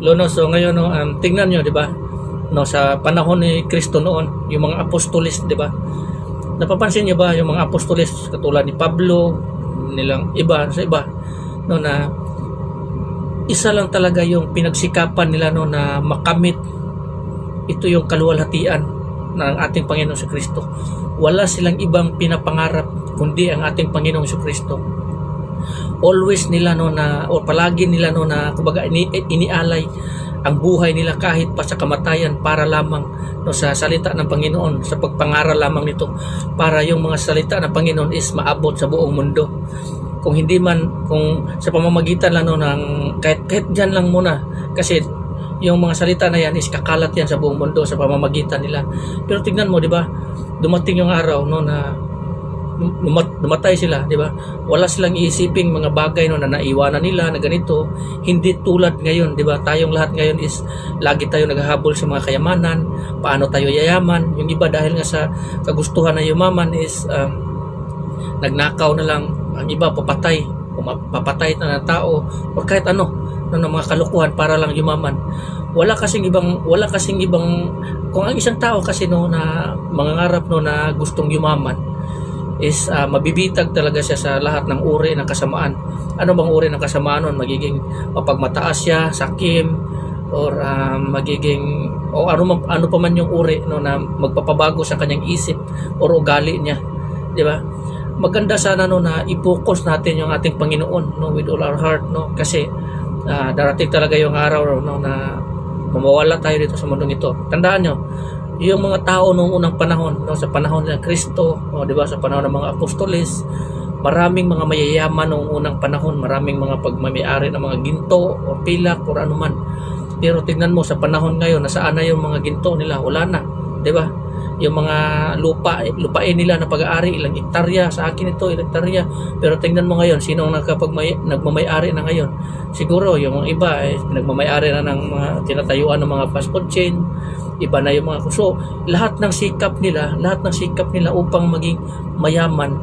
Lono, so ngayon no, um, tingnan nyo, di ba? No, sa panahon ni Kristo noon, yung mga apostolis, di ba? Napapansin nyo ba yung mga apostolis katulad ni Pablo, nilang iba sa iba, no na isa lang talaga yung pinagsikapan nila no na makamit ito yung kaluwalhatian ng ating Panginoong si Kristo. Wala silang ibang pinapangarap kundi ang ating Panginoong si Kristo. Always nila no na o palagi nila no na kumbaga ini, inialay ang buhay nila kahit pa sa kamatayan para lamang no sa salita ng Panginoon sa pagpangaral lamang nito para yung mga salita ng Panginoon is maabot sa buong mundo. Kung hindi man kung sa pamamagitan lang no ng kahit kahit diyan lang muna kasi yung mga salita na yan is kakalat yan sa buong mundo sa pamamagitan nila. Pero tignan mo di ba dumating yung araw no na numat, numatay sila, di ba? Wala silang iisiping mga bagay no na naiwanan nila na ganito. Hindi tulad ngayon, di ba? Tayong lahat ngayon is lagi tayo naghahabol sa mga kayamanan, paano tayo yayaman. Yung iba dahil nga sa kagustuhan na yumaman is um, nagnakaw na lang, ang iba papatay, papatay na ng tao o kahit ano no, ng mga kalukuhan para lang yumaman. Wala kasing ibang wala kasing ibang kung ang isang tao kasi no na mangangarap no na gustong yumaman is ah, mabibitag talaga siya sa lahat ng uri ng kasamaan. Ano bang uri ng kasamaan nun? Magiging mapagmataas siya, sakim, or ah, magiging o ano, ano pa man yung uri no, na magpapabago sa kanyang isip or ugali niya. Di ba? Maganda sana no na i-focus natin yung ating Panginoon no with all our heart no kasi ah, darating talaga yung araw no na mamawala tayo dito sa mundong ito. Tandaan nyo, yung mga tao noong unang panahon, no, sa panahon ng Kristo, o di ba, sa panahon ng mga apostoles, maraming mga mayayaman noong unang panahon, maraming mga pagmamayari ng mga ginto o pilak o ano man. Pero tingnan mo sa panahon ngayon, nasaan na yung mga ginto nila? Wala na, di ba? Yung mga lupa, lupain nila na pag-aari, ilang hektarya, sa akin ito, ilang hektarya. Pero tingnan mo ngayon, sino ang nakapagmay, nagmamayari na ngayon? Siguro, yung iba, eh, nagmamayari na ng mga tinatayuan ng mga fast food chain, iba na yung mga so lahat ng sikap nila lahat ng sikap nila upang maging mayaman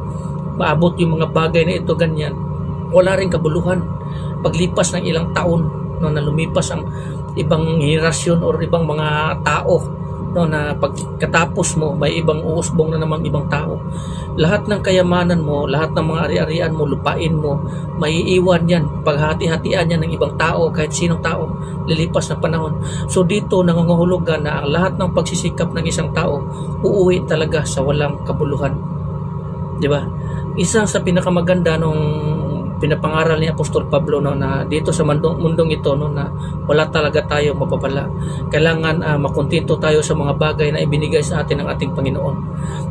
maabot yung mga bagay na ito ganyan wala rin kabuluhan. Paglipas ng ilang taon no na lumipas ang ibang henerasyon or ibang mga tao no na pagkatapos mo may ibang uusbong na naman ibang tao. Lahat ng kayamanan mo lahat ng mga ari-arian mo lupain mo maiiwan yan paghati-hatian yan ng ibang tao kahit sinong tao lilipas na panahon. So dito nangangahulugan na ang lahat ng pagsisikap ng isang tao uuwi talaga sa walang kabuluhan. Di ba? Isa sa pinakamaganda nung pinapangaral ni Apostol Pablo no na dito sa mundong, mundong ito no na wala talaga tayo mapapala. Kailangan ah, makontento tayo sa mga bagay na ibinigay sa atin ng ating Panginoon.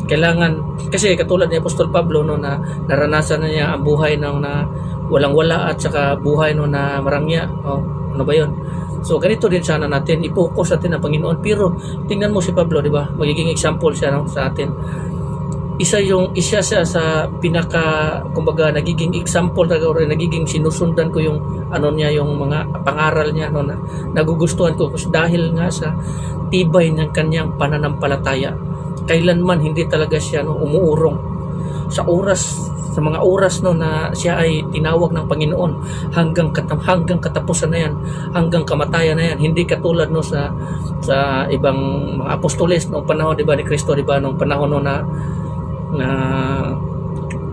Kailangan kasi katulad ni Apostol Pablo no na naranasan na niya ang buhay ng na walang wala at saka buhay no na marangya. Oh, ano ba 'yon? So ganito din sana natin i-focus natin ang Panginoon pero tingnan mo si Pablo, di ba? Magiging example siya no, sa atin isa yung isa siya sa pinaka kumbaga nagiging example talaga or nagiging sinusundan ko yung ano niya yung mga pangaral niya no na nagugustuhan ko. Dahil nga sa tibay ng kanyang pananampalataya kailanman hindi talaga siya no umuurong. Sa oras sa mga oras no na siya ay tinawag ng Panginoon hanggang katam hanggang katapusan na yan hanggang kamatayan na yan. Hindi katulad no sa sa ibang mga apostoles noong panahon di ba ni Kristo di ba nung panahon no na na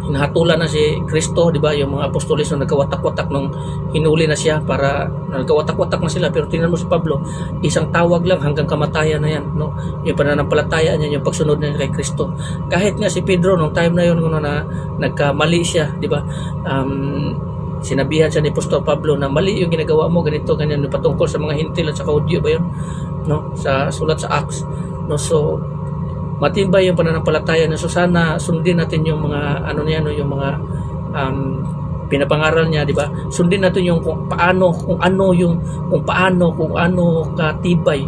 hinahatulan na si Kristo, di ba? Yung mga apostolis na nagkawatak-watak nung hinuli na siya para nagkawatak-watak na sila. Pero tingnan mo si Pablo, isang tawag lang hanggang kamatayan na yan, no? Yung pananampalataya niya, yung pagsunod niya kay Kristo. Kahit nga si Pedro nung time na yun, no, na nagkamali siya, di ba? Um, sinabihan siya ni Apostol Pablo na mali yung ginagawa mo, ganito, ganyan, patungkol sa mga hintil at sa Hudyo ba yun? No? Sa sulat sa Acts. No? So, matibay yung pananampalataya na so sana sundin natin yung mga ano niya no yung mga um, pinapangaral niya di ba? Sundin natin yung kung paano kung ano yung kung paano kung ano katibay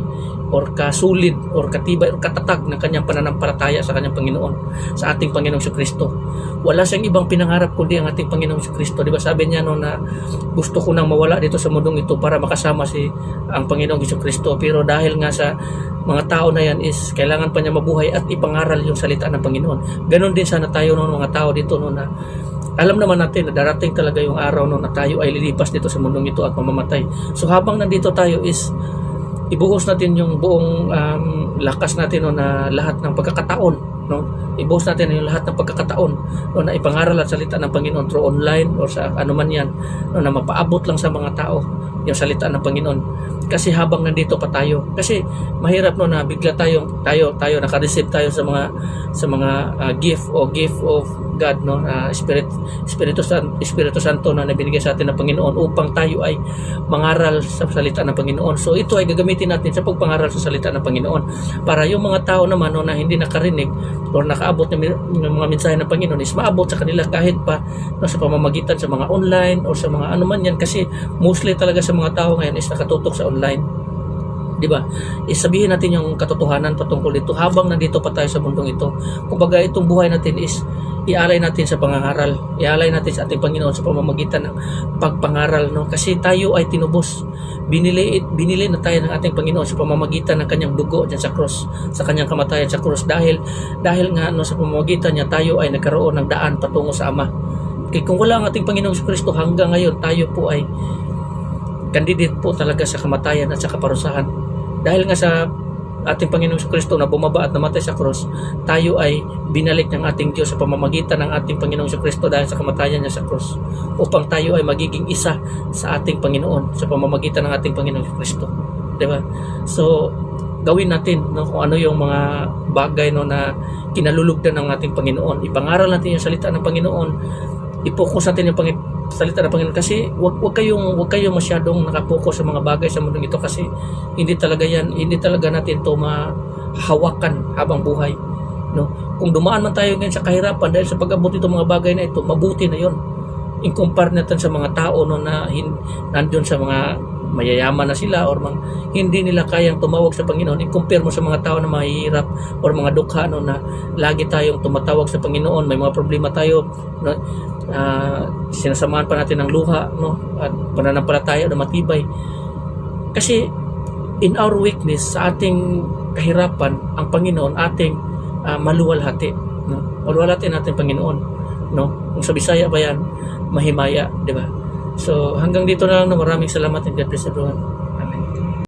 or kasulid or katibay or katatag ng kanyang pananampalataya sa kanyang Panginoon sa ating Panginoong Hesus Kristo. Wala siyang ibang pinangarap kundi ang ating Panginoong Hesus Kristo. Di ba sabi niya no na gusto ko nang mawala dito sa mundong ito para makasama si ang Panginoong Hesus Kristo. Pero dahil nga sa mga tao na yan is kailangan pa niya mabuhay at ipangaral yung salita ng Panginoon. Ganon din sana tayo noon mga tao dito no na alam naman natin na darating talaga yung araw no, na tayo ay lilipas dito sa mundong ito at mamamatay. So habang nandito tayo is ibuhos natin yung buong um, lakas natin no, na lahat ng pagkakataon no? Ibuhos natin yung lahat ng pagkakataon no, na ipangaral at salita ng Panginoon through online or sa ano man yan no, na mapaabot lang sa mga tao yung salita ng Panginoon kasi habang nandito pa tayo kasi mahirap no na bigla tayong tayo tayo naka-receive tayo sa mga sa mga uh, gift o gift of God no uh, Spirit Espiritu Santo Espiritu Santo na nabinigay sa atin ng Panginoon upang tayo ay mangaral sa salita ng Panginoon. So ito ay gagamitin natin sa pagpangaral sa salita ng Panginoon para yung mga tao naman no, na hindi nakarinig or nakaabot ng, ng mga mensahe ng Panginoon is maabot sa kanila kahit pa no, sa pamamagitan sa mga online or sa mga ano man yan kasi mostly talaga sa mga tao ngayon is nakatutok sa online. 'Di ba? Isabihin natin yung katotohanan patungkol dito habang nandito pa tayo sa mundong ito. Kumbaga itong buhay natin is ialay natin sa pangangaral. Ialay natin sa ating Panginoon sa pamamagitan ng pagpangaral no kasi tayo ay tinubos. Binili binili na tayo ng ating Panginoon sa pamamagitan ng kanyang dugo diyan sa cross, sa kanyang kamatayan sa cross dahil dahil nga no sa pamamagitan niya tayo ay nagkaroon ng daan patungo sa Ama. Kaya kung wala ang ating Panginoong Kristo hanggang ngayon tayo po ay candidate po talaga sa kamatayan at sa kaparusahan. Dahil nga sa ating Panginoong Kristo na bumaba at namatay sa cross, tayo ay binalik ng ating Diyos sa pamamagitan ng ating Panginoong Kristo dahil sa kamatayan niya sa cross upang tayo ay magiging isa sa ating Panginoon sa pamamagitan ng ating Panginoong Kristo. ba? So, gawin natin no kung ano yung mga bagay no na kinalulugdan ng ating Panginoon. Ipangaral natin yung salita ng Panginoon. I-focus natin yung Panginoon salita ng Panginoon. Kasi wag wag kayong wag kayong masyadong nakapokus sa mga bagay sa mundong ito kasi hindi talaga yan hindi talaga natin to mahawakan habang buhay no? Kung dumaan man tayo ngayon sa kahirapan dahil sa pag-abot itong mga bagay na ito mabuti na yon in compare natin sa mga tao no na hin, nandun sa mga mayayaman na sila or mga, hindi nila kayang tumawag sa Panginoon. In compare mo sa mga tao na mahihirap or mga dukha no na lagi tayong tumatawag sa Panginoon may mga problema tayo no, uh, sinasamahan pa natin ng luha no? At pananampalataya na matibay. Kasi in our weakness sa ating kahirapan ang Panginoon ating uh, maluwalhati no? Maluwalhati natin Panginoon no? Kung sa Bisaya ba yan mahimaya di ba? So hanggang dito na lang no? Maraming salamat and God bless everyone